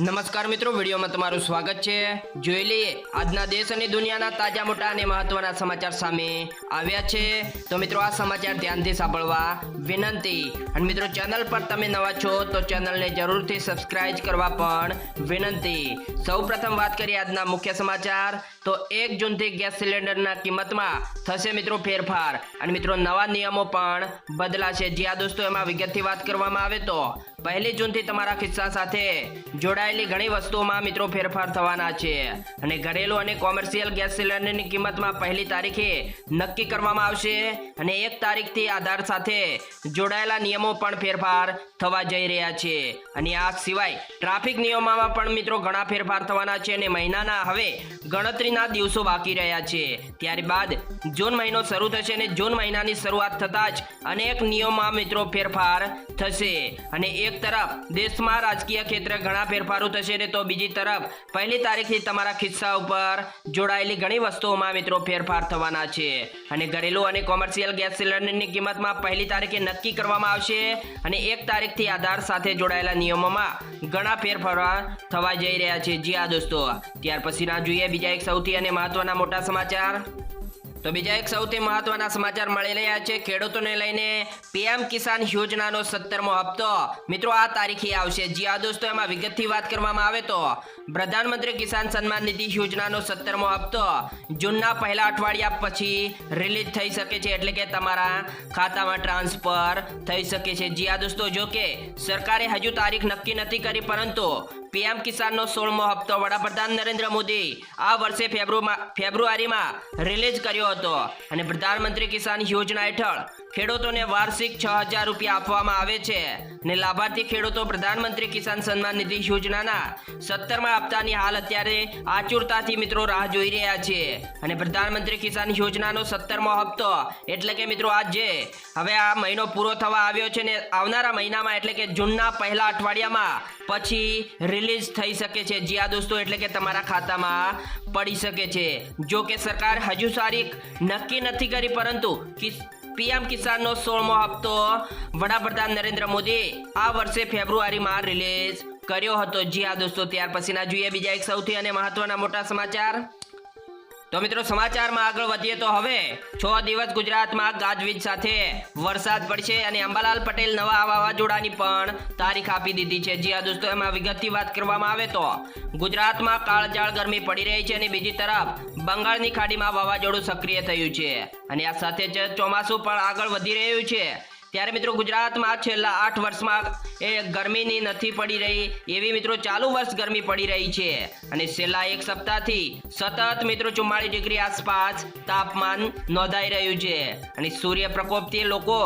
નમસ્કાર મિત્રો, વિડીયોમાં તમારું સ્વાગત છે. જોઈ લઈએ, આજના દેશ અને દુનિયાના તાજા મોટા અને મહત્વના સમાચાર સામે આવ્યા છે. તો મિત્રો, આ સમાચાર ધ્યાનથી સાંભળવા વિનંતી. અને મિત્રો, ચેનલ પર તમે નવા છો, તો ચેનલને જરૂરથી સબસ્ક્રાઇબ કરવા પણ વિનંતી. સૌપ્રથમ વાત કરીએ આજના મુખ્ય સમાચાર. તો એક જૂનથી ગેસ સિલિન્ડરના કિંમતમાં થશે મિત્રો ફેરફાર. અને મિત્રો, નવા નિયમો પણ બદલાશે. જ્યાં દોસ્તો, એમાં વિગતથી વાત કરવામાં આવે તો પહેલી જૂનથી તમારા ખિસ્સા સાથે જોડાયેલી ઘણી વસ્તુઓમાં મિત્રો ફેરફાર થવાના છે. અને ઘરેલું અને કોમર્શિયલ ગેસ સિલિન્ડરની કિંમતમાં પહેલી તારીખે નક્કી કરવામાં આવશે અને એક તારીખથી આધાર સાથે જોડાયેલા નિયમો પણ ફેરફાર થવા જઈ રહ્યા છે. અને આ સિવાય ટ્રાફિક નિયમોમાં પણ મિત્રો ઘણા ફેરફાર થવાના છે અને મહિનાના હવે ગણતરીના દિવસો બાકી રહ્યા છે. ત્યારબાદ જૂન મહિનો શરૂ થશે અને જૂન મહિનાની શરૂઆત થતાં જ અનેક નિયમોમાં મિત્રો ફેરફાર થશે. અને એક તરફ દેશમાં રાજકીય ક્ષેત્રે ઘણા ફેરફારો થશે ને તો બીજી તરફ પહેલી તારીખથી તમારા ખિસ્સા ઉપર જોડાયેલી ઘણી વસ્તુઓમાં મિત્રો ફેરફાર થવાના છે. અને ઘરેલું અને કોમર્શિયલ ગેસ સિલિન્ડરની કિંમતમાં પહેલી તારીખે નક્કી કરવામાં આવશે અને એક તારીખથી આધાર સાથે જોડાયેલા નિયમોમાં ઘણા ફેરફાર થવા જઈ રહ્યા છે. જી આ દોસ્તો, ત્યાર પછીના જોઈએ બીજા એક સૌથી અને મહત્વના મોટા સમાચાર. તો બીજા એક સૌથી મહત્વના સમાચાર મળી રહ્યા છે. ખેડૂતોને લઈને પીએમ કિસાન યોજનાનો સત્તરમો હપ્તો. મિત્રો, આ તારીખે આવશે. જી આ દોસ્તો, એમાં વિગતથી વાત કરવામાં આવે તો પ્રધાનમંત્રી કિસાન સન્માન નિધિ યોજનાનો સત્તરમો હપ્તો જૂનના પહેલા અઠવાડિયા પછી રિલીઝ થઈ શકે છે. એટલે કે તમારા ખાતામાં ટ્રાન્સફર થઈ શકે છે. જી આ દોસ્તો, જો કે સરકારે હજુ તારીખ નક્કી નથી કરી, પરંતુ પીએમ કિસાનનો સોળમો હપ્તો વડાપ્રધાન નરેન્દ્ર મોદી આ વર્ષે ફેબ્રુઆ- ફેબ્રુઆરીમાં રિલીઝ કર્યો હતો. અને પ્રધાનમંત્રી કિસાન યોજના હેઠળ ખેડૂતોને વાર્ષિક છ હજાર રૂપિયા આપવામાં આવે છે. અને લાભાર્થી ખેડૂતો પ્રધાનમંત્રી કિસાન સન્માન નિધિ યોજનાના સત્તરમા હપ્તાની હાલ અત્યારે આચુરતાથી મિત્રો રાહ જોઈ રહ્યા છે. અને પ્રધાનમંત્રી કિસાન યોજનાનો સત્તરમો હપ્તો એટલે કે મિત્રો આજ હવે આ મહિનો પૂરો થવા આવ્યો છે ને આવનારા મહિનામાં એટલે કે જૂનના પહેલા અઠવાડિયામાં પછી રિલીઝ થઈ શકે છે. જી દોસ્તો, એટલે કે તમારા ખાતામાં પડી શકે છે. જો કે સરકાર હજુ તારીખ નક્કી નથી કરી, પરંતુ પીએમ કિસાનનો સોળમો હપ્તો વડાપ્રધાન નરેન્દ્ર મોદી આ વર્ષે ફેબ્રુઆરીમાં રિલીઝ કર્યો હતો. જી આ દોસ્તો, ત્યાર પછીના જોઈએ બીજા એક સૌથી અને મહત્વના મોટા સમાચાર. તો મિત્રો સમાચારમાં આગળ વધીએ તો હવે છ દિવસ ગુજરાતમાં ગાજવીજ સાથે વરસાદ પડશે અને અંબાલાલ પટેલ નવા વાવાઝોડાની પણ તારીખ આપી દીધી છે. જી આ દોસ્તો, એમાં વિગતથી વાત કરવામાં આવે તો ગુજરાતમાં કાળજાળ ગરમી પડી રહી છે અને બીજી તરફ બંગાળની ખાડીમાં વાવાઝોડું સક્રિય થયું છે. અને આ સાથે જ ચોમાસું પણ આગળ વધી રહ્યું છે. ત્યારે મિત્રો ગુજરાતમાં છેલ્લા આઠ વર્ષમાં એ ગરમીની નથી પડી રહી, એવી મિત્રો ચાલુ વર્ષ ગરમી પડી રહી છે. અને છેલ્લા એક સપ્તાહથી સતત મિત્રો ચુમ્માળીસ ડિગ્રી આસપાસ તાપમાન નોંધાઈ રહ્યું છે. અને સૂર્ય પ્રકોપથી લોકો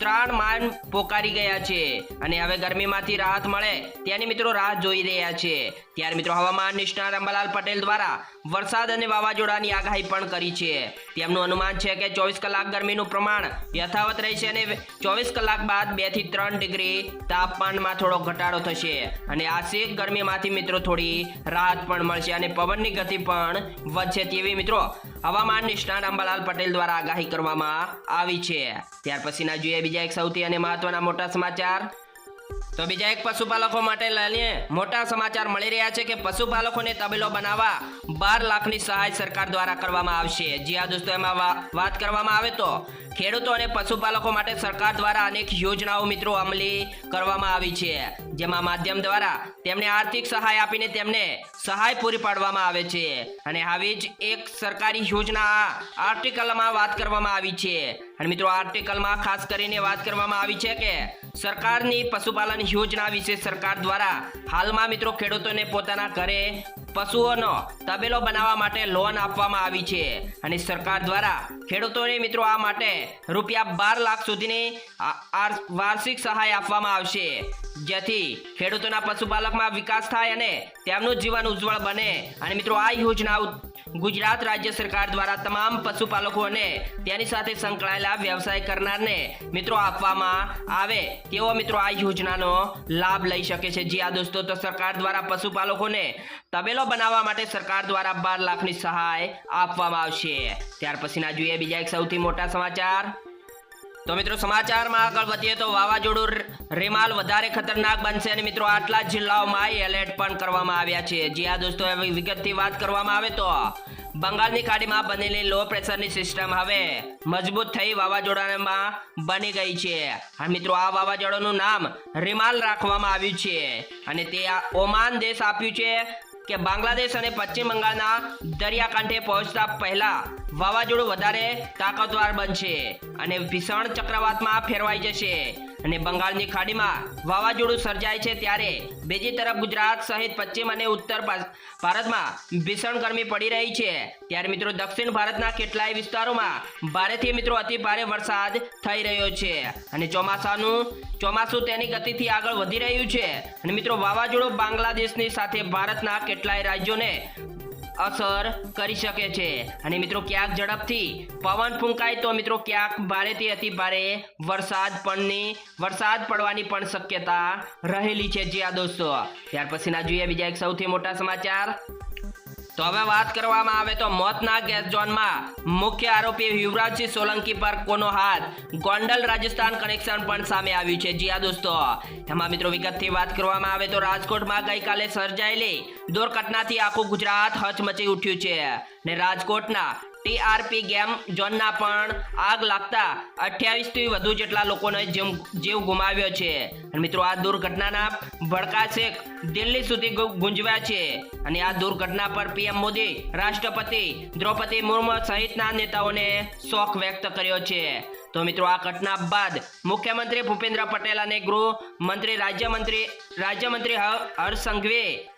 ત્રણ માન પોકારી ગયા છે અને હવે ગરમીમાંથી રાહત મળે તેની મિત્રો રાહ જોઈ રહ્યા છે. ત્યારે મિત્રો હવામાન નિષ્ણાત અંબાલાલ પટેલ દ્વારા વરસાદ અને વાવાઝોડાની આગાહી પણ કરી છે. તેમનું અનુમાન છે કે ચોવીસ કલાક ગરમીનું પ્રમાણ યથાવત રહેશે અને ચોવીસ કલાક બાદ બેથી ત્રણ ડિગ્રી તાપમાનમાં થોડો ઘટાડો થશે. અને આ શેક ગરમીમાંથી મિત્રો થોડી રાહત પણ મળશે અને પવનની ગતિ પણ વધશે તેવી મિત્રો હવામાન નિષ્ણાત અંબાલાલ પટેલ દ્વારા આગાહી કરવામાં આવી છે. ત્યાર પછીના જોઈએ બીજા એક સૌથી અને મહત્વના મોટા સમાચાર. તો બીજા એક પશુપાલકો માટે લઈને મોટા સમાચાર મળી રહ્યા છે કે પશુપાલકોને તબેલો બનાવવા બાર લાખની સહાય સરકાર દ્વારા કરવામાં આવશે. જી આ દોસ્તો, એમાં વાત કરવામાં આવે તો ખેડૂતો અને પશુપાલકો માટે સરકાર દ્વારા અનેક યોજનાઓ મિત્રો અમલી કરવામાં આવી છે. જેમાં માધ્યમ દ્વારા તેમને આર્થિક સહાય આપીને તેમને સહાય પૂરી પાડવામાં આવે છે. અને આવી જ એક સરકારી યોજના આર્ટિકલમાં વાત કરવામાં આવી છે. અને મિત્રો, આર્ટિકલમાં ખાસ કરીને વાત કરવામાં આવી છે કે સરકારની પશુપાલન યોજના વિશે સરકાર દ્વારા હાલમાં મિત્રો ખેડૂતોને પોતાના ઘરે પશુઓનો તબેલો બનાવવા માટે લોન આપવામાં આવી છે. અને સરકાર દ્વારા ખેડૂતોને મિત્રો આ માટે રૂપિયા બાર લાખ સુધીની વાર્ષિક સહાય આપવામાં આવશે. જેથી ખેડૂતોના પશુપાલકમાં વિકાસ થાય અને તેમનું જીવન ઉજ્જવળ બને. અને મિત્રો આ યોજના ગુજરાત રાજ્ય સરકાર દ્વારા તમામ પશુપાલકો અને તેની સાથે સંકળાયેલા વ્યવસાય કરનારને મિત્રો આપવામાં આવે તેવો મિત્રો આ યોજનાનો લાભ લઈ શકે છે. જી આ દોસ્તો, તો સરકાર દ્વારા પશુપાલકોને તબેલો બનાવવા માટે સરકાર દ્વારા બાર લાખની સહાય આપવામાં આવશે. ત્યાર પછીના જોઈએ બીજા એક સૌથી મોટા સમાચાર. તો મિત્રો સમાચારમાં આગળ વધીએ તો વાવાઝોડું રેમાલ વધારે ખતરનાક બનશે અને મિત્રો આટલા જિલ્લાઓમાં એલર્ટ પણ કરવામાં આવ્યા છે. જી આ દોસ્તો વિગતથી વાત કરવામાં આવે તો બંગાળની ખાડીમાં બનેલી લો પ્રેશરની સિસ્ટમ હવે મજબૂત થઈ વાવાઝોડામાં બની ગઈ છે. અને મિત્રો, આ વાવાઝોડાનું નામ રિમાલ રાખવામાં આવ્યું છે અને તે ઓમાન દેશ આપ્યું છે. કે બાંગ્લાદેશ અને પશ્ચિમ બંગાળના દરિયાકાંઠે પહોંચતા પહેલા વાવાઝોડું વધારે તાકાતવાર બનશે અને ભીષણ ચક્રવાતમાં ફેરવાઈ જશે. અને બંગાળની ખાડીમાં વાવાઝોડું સર્જાય છે ત્યારે બીજી તરફ ગુજરાત સહિત પશ્ચિમ અને ઉત્તર ભારતમાં ભીષણ ગરમી પડી રહી છે. ત્યારે મિત્રો દક્ષિણ ભારતના કેટલાય વિસ્તારોમાં ભારેથી મિત્રો અતિ ભારે વરસાદ થઈ રહ્યો છે. અને ચોમાસાનું ચોમાસું તેની ગતિથી આગળ વધી રહ્યું છે. અને મિત્રો વાવાઝોડું બાંગ્લાદેશની સાથે ભારતના કેટલાય રાજ્યોને અસર કરી શકે છે. અને મિત્રો, ક્યાંક ઝડપથી પવન ફૂંકાય તો મિત્રો, ક્યાંક ભારેથી અતિ ભારે વરસાદ પણની, વરસાદ પડવાની પણ શક્યતા રહેલી છે જ્યાં દોસ્તો. ત્યાર પછીના જોઈએ બીજા એક સૌથી મોટા સમાચાર. તો હવે વાત કરવામાં આવે તો મોતના ગેસ ઝોનમાં મુખ્ય આરોપી યુવરાજસિંહ સોલંકી પર કોનો હાથ? ગોંડલ રાજસ્થાન કનેક્શન પણ સામે આવ્યું છે. જી દોસ્તો. એમાં મિત્રો વિગતથી વાત કરવામાં આવે તો રાજકોટમાં ગઈકાલે સર્જાયેલી દુર્ઘટનાથી આખું ગુજરાત હચમચી ઉઠ્યું છે. ને રાજકોટના ટીઆરપી ગેમ ઝોનના પણ આગ લાગતા અઠ્યાવીસથી વધુ જેટલા લોકોને જીવ ગુમાવ્યો છે. અને મિત્રો, આ દુર્ઘટનાના ભડકા છેક દિલ્હી સુધી ગુંજવ્યા છે. અને આ દુર્ઘટના પર પીએમ મોદી, રાષ્ટ્રપતિ દ્રૌપદી મુર્મુ સહિતના નેતાઓને શોક વ્યક્ત કર્યો છે. તો મિત્રો આ ઘટના બાદ મુખ્યમંત્રી ભૂપેન્દ્ર પટેલ અને ગૃહમંત્રી રાજ્યમંત્રી રાજ્યમંત્રી હર્ષ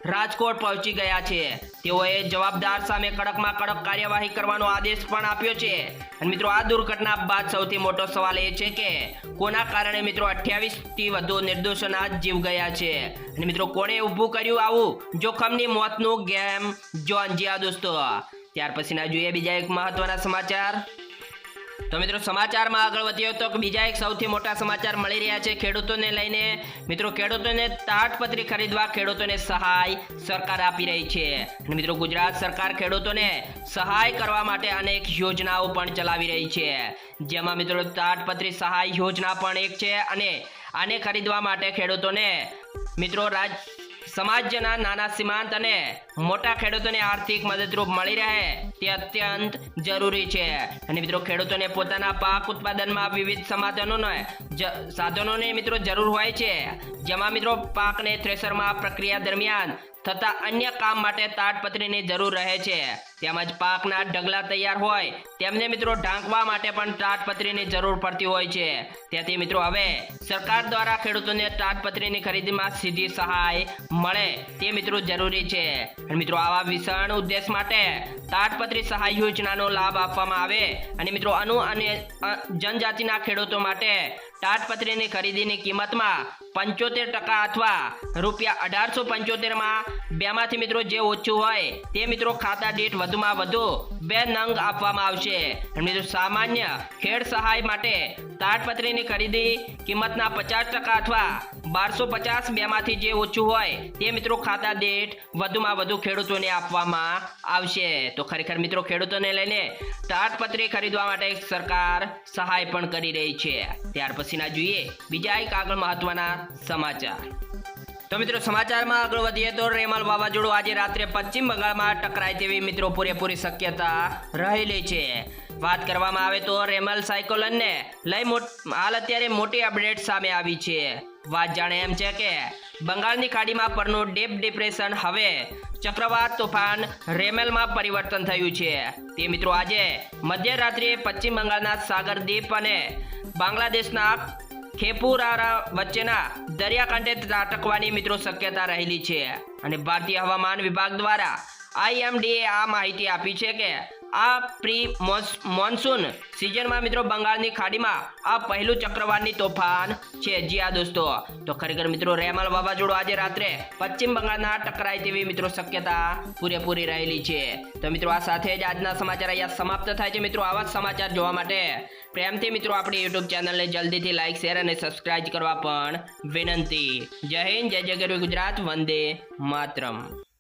રાજકોટ પહોંચી ગયા છે. તેઓએ જવાબદાર સામે કડકમાં કડક કાર્યવાહી કરવાનો આદેશ પણ આપ્યો છે. અને મિત્રો આ દુર્ઘટના બાદ સૌથી મોટો સવાલ એ છે કે કોના કારણે મિત્રો 28 થી વધુ નિર્દોષોના જીવ ગયા છે? અને મિત્રો કોણે ઊભું કર્યું આવું જોખમની મોતનું ગેમ જોન જીયા દોસ્તો. ત્યાર પછીના જોઈએ બીજા એક મહત્વના સમાચાર. તો મિત્રો સમાચારમાં આગળ વધ્યો તો બીજા એક સૌથી મોટા સમાચાર મળી રહ્યા છે ખેડૂતોને લઈને. મિત્રો, ખેડૂતોને તાટપત્રી ખરીદવા ખેડૂતોને સહાય સરકાર આપી રહી છે. અને મિત્રો, ગુજરાત સરકાર ખેડૂતોને સહાય કરવા માટે અનેક યોજનાઓ પણ ચલાવી રહી છે. જેમાં મિત્રો, તાટપત્રી સહાય યોજના પણ એક છે અને આને ખરીદવા માટે ખેડૂતોને મિત્રો, રાજ સમાજના નાના સીમાંત અને મોટા ખેડૂતોને આર્થિક મદદરૂપ મળી રહે તે અત્યંત જરૂરી છે. અને મિત્રો, ખેડૂતોને પોતાના પાક ઉત્પાદનમાં વિવિધ સમાધાનોને સાધનોની મિત્રો જરૂર હોય છે. જેમાં મિત્રો પાકને થ્રેસરમાં પ્રક્રિયા દરમિયાન થતા અન્ય કામ માટે તાડપત્રીની જરૂર રહે છે. તેમજ પાકના ઢગલા તૈયાર હોય, તેમને મિત્રો ઢાંકવા માટે પણ તાડપત્રીની જરૂર પડતી હોય છે. તેથી મિત્રો હવે સરકાર દ્વારા ખેડૂતોને તાડપત્રીની ખરીદીમાં સીધી સહાય મળે તે મિત્રો જરૂરી છે. મિત્રો આવા વિશાળ ઉદ્દેશ માટે તાડપત્રી સહાય યોજનાનો લાભ આપવામાં આવે. અને મિત્રો અનુ અને જનજાતિના ખેડૂતો માટે તાડપત્રીની ખરીદીની કિંમતમાં પંચોતેર ટકા અથવા રૂપિયા અઢારસો પંચોતેરમાં બેમાંથી મિત્રો જે ઓછું હોય તે મિત્રો ખાતા દીઠ વધુમાં વધુ બે નંગ આપવામાં આવશે. મિત્રો સામાન્ય ખેડ સહાય માટે તાડપત્રીની ખરીદી કિંમતના પચાસ ટકા અથવા બારસો પચાસ બેમાંથી જે ઓછું હોય તે મિત્રો ખાતા દીઠ વધુમાં વધુ ખેડૂતોને આપવામાં આવશે. તો ખરેખર મિત્રો ખેડૂતોને લઈને તાડપત્રી ખરીદવા માટે સરકાર સહાય પણ કરી રહી છે. ત્યાર પછીના જોઈએ. બીજા એક આગળ મહત્વના સમાચાર. તો મિત્રો સમાચારમાં આગળ વધીએ તો રેમાલ વાવાઝોડું આજે રાત્રે પશ્ચિમ બંગાળમાં ટકરાય તેવી મિત્રો પૂરેપૂરી શક્યતા રહેલી છે. વાત કરવામાં આવે તો રેમલ સાયકોલનને લઈ હાલ અત્યારે મોટી અપડેટ સામે આવી છે. વાત જાણે એમ છે કે બંગાળની ખાડીમાં પરનું ડીપ ડિપ્રેશન હવે ચક્રવાત તોફાન રેમેલમાં પરિવર્તન થયું છે. તે મિત્રો આજે મધ્યરાત્રિએ પશ્ચિમ બંગાળના સાગર દ્વીપ અને બાંગ્લાદેશના ખેપુરારા વચ્ચેના દરિયાકાંઠે ત્રાટકવાની મિત્રો શક્યતા રહેલી છે. અને ભારતીય હવામાન વિભાગ દ્વારા આઈએમડીએ આ માહિતી આપી છે કે આ પ્રી મોન્સૂન સિઝનમાં મિત્રો બંગાળની ખાડીમાં આ પહેલું ચક્રવાતની તોફાન છે. જી આ દોસ્તો. તો ખરેખર મિત્રો રેમાલ વાવાઝોડું આજે રાત્રે પશ્ચિમ બંગાળના ટકરાય તેવી મિત્રો શક્યતા પૂરેપૂરી રહેલી છે. તો મિત્રો આ સાથે જ આજના સમાચાર અહીંયા સમાપ્ત થાય છે. મિત્રો આવા સમાચાર જોવા માટે પ્રેમથી મિત્રો આપણી યુટ્યુબ ચેનલને જલ્દીથી લાઇક શેર અને સબસ્ક્રાઇબ કરવા પણ વિનંતી. જય હિન્દ, જય જય ગુજરાત, વંદે માતરમ.